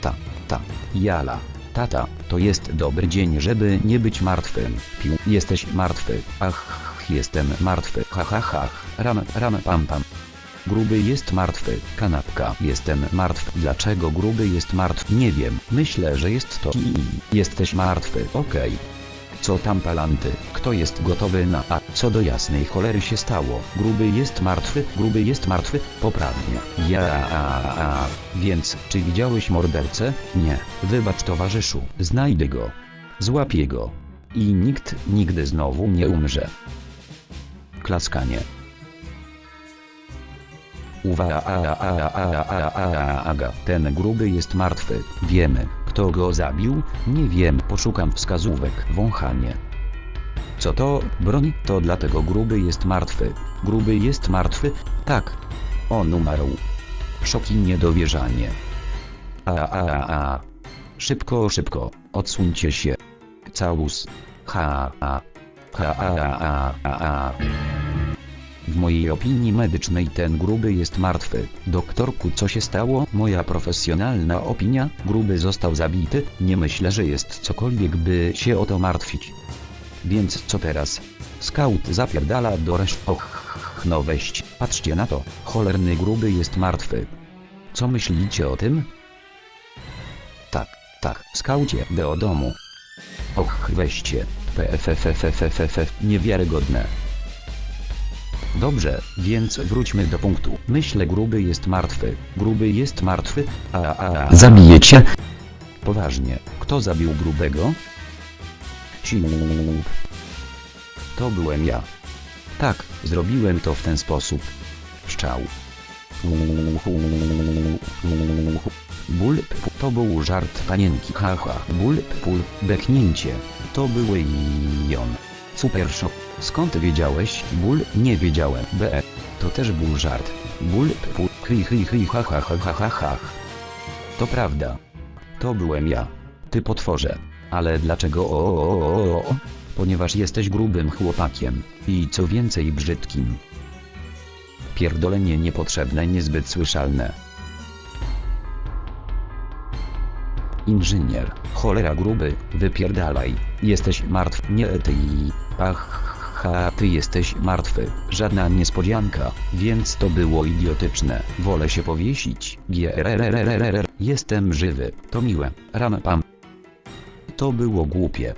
Ta, ta, jala. Tata, to jest dobry dzień, żeby nie być martwym. Piu, jesteś martwy. Ach, jestem martwy. Ha ha ha. Ram, ram, pam pam. Gruby jest martwy. Kanapka. Jestem martwy. Dlaczego gruby jest martwy? Nie wiem. Myślę, że jest to jesteś martwy. Okej. Co tam palanty? Kto jest gotowy na a? Co do jasnej cholery się stało? Gruby jest martwy, gruby jest martwy, poprawnie. Ja, a, a, więc, czy widziałeś mordercę? Nie. Wybacz towarzyszu, znajdę go. Złapię go. I nikt nigdy znowu nie umrze. Klaskanie. Uwaga, a, a, a, a, a, a, a, aga. Ten gruby jest martwy. Wiemy, kto go zabił? Nie wiem, poszukam wskazówek. Wąchanie. Co to? Broń? To dlatego gruby jest martwy. Gruby jest martwy? Tak. On umarł. Szok i niedowierzanie. A, a, a, a. Szybko, szybko. Odsuńcie się. Całus. Ha, a. Ha, a, a, a, a. W mojej opinii medycznej ten gruby jest martwy. Doktorku, co się stało? Moja profesjonalna opinia, gruby został zabity, nie myślę, że jest cokolwiek by się o to martwić. Więc co teraz? Scout zapierdala do reszt... Och, no weźcie, patrzcie na to, cholerny gruby jest martwy. Co myślicie o tym? Tak, tak, skaucie, do domu. Och, weźcie, pffffff, niewiarygodne. Dobrze, więc wróćmy do punktu. Myślę gruby jest martwy. Gruby jest martwy, a a a. Zabijecie? Poważnie, kto zabił grubego? Siup. To byłem ja. Tak, zrobiłem to w ten sposób. Szczał. Ból, to był żart panienki, haha, ból, pól, beknięcie. To były i on. Super szok. Skąd wiedziałeś? Ból, nie wiedziałem. B. To też był żart. Ból, hy, hy, hy, ha, ha, ha, ha, ha, ha. To prawda. To byłem ja. Ty potworze. Ale dlaczego o, o, o, o, o? Ponieważ jesteś grubym chłopakiem. I co więcej brzydkim. Pierdolenie niepotrzebne, niezbyt słyszalne. Inżynier, cholera gruby, wypierdalaj, jesteś martw, nie ty, Ach, Ha, ty jesteś martwy, żadna niespodzianka, więc to było idiotyczne. Wolę się powiesić. Jestem żywy, to miłe. Ram pam. To było głupie.